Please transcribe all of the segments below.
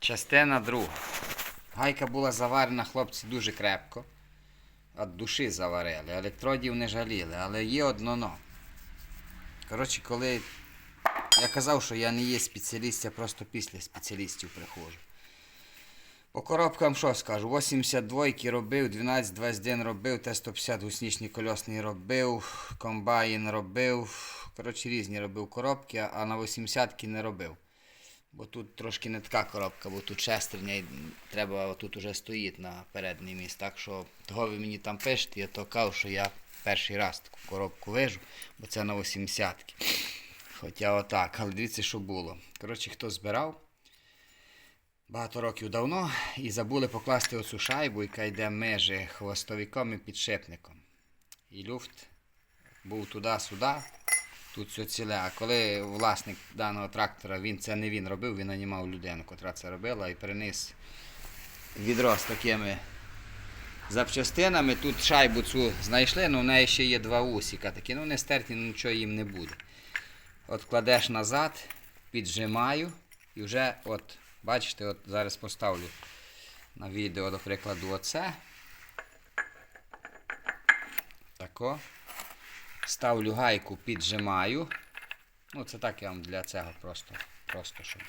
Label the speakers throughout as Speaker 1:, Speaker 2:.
Speaker 1: Частина друга. Гайка була заварена, хлопці, дуже крепко. От душі заварили. Електродів не жаліли, але є одно но. Коротше, коли я казав, що я не є спеціаліст, я просто після спеціалістів приходжу. По коробкам що скажу? 82 робив, 12-21 робив, Т-150 гуснічний кольосний робив, комбайн робив. Коротше, різні робив коробки, а на 80-ки не робив. Бо тут трошки не така коробка, бо тут шестерня і треба тут уже стоїть на передній міст. Так що того ви мені там пишете, я то кажу, що я перший раз таку коробку вижу, бо це на 80-ки. Хоча отак, але дивіться, що було. Коротше, хто збирав багато років давно і забули покласти оцю шайбу, яка йде межі хвостовиком і підшипником. І люфт був туди-сюди, тут все ціле. А коли власник даного трактора, він це не він робив, він нанімав людину, котра це робила, і приніс відро з такими запчастинами. Тут шайбу цю знайшли, але в неї ще є два усіка такі, ну не стерті, ну, нічого їм не буде. От кладеш назад, піджимаю і вже от, бачите, от зараз поставлю на відео, до прикладу, оце. Тако. Ставлю гайку, піджимаю. Ну, це так я вам для цього просто, просто щоб.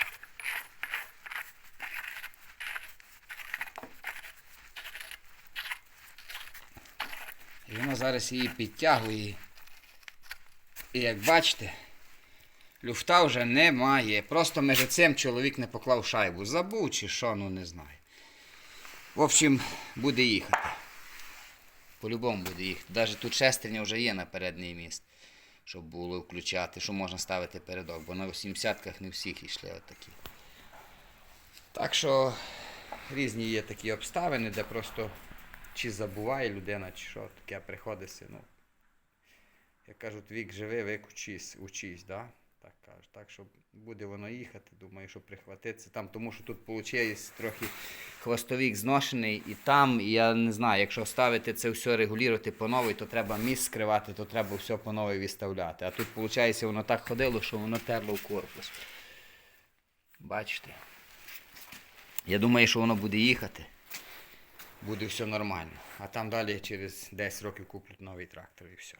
Speaker 1: І воно зараз її підтягує. І як бачите, люфта вже немає. Просто між цим чоловік не поклав шайбу. Забув чи що, ну не знаю. В общем, буде їхати. По-любому буде їхати. Навіть тут шестерня вже є на передній міст, щоб було включати, що можна ставити передок, бо на 80-ках не всіх йшли отакі. Так що різні є такі обставини, де просто чи забуває людина, чи що таке приходиться. Ну, як кажуть, вік живи, вік учись, учись, да? Так. Так що буде воно їхати, думаю, що прихватиться там, тому що тут виходить трохи хвостовік зношений, і там, і я не знаю, якщо ставити це все регулювати по новій, то треба міст скривати, то треба все по новій відставляти. А тут, виходить, воно так ходило, що воно терло в корпус. Бачите? Я думаю, що воно буде їхати. Буде все нормально. А там далі через 10 років куплять новий трактор і все.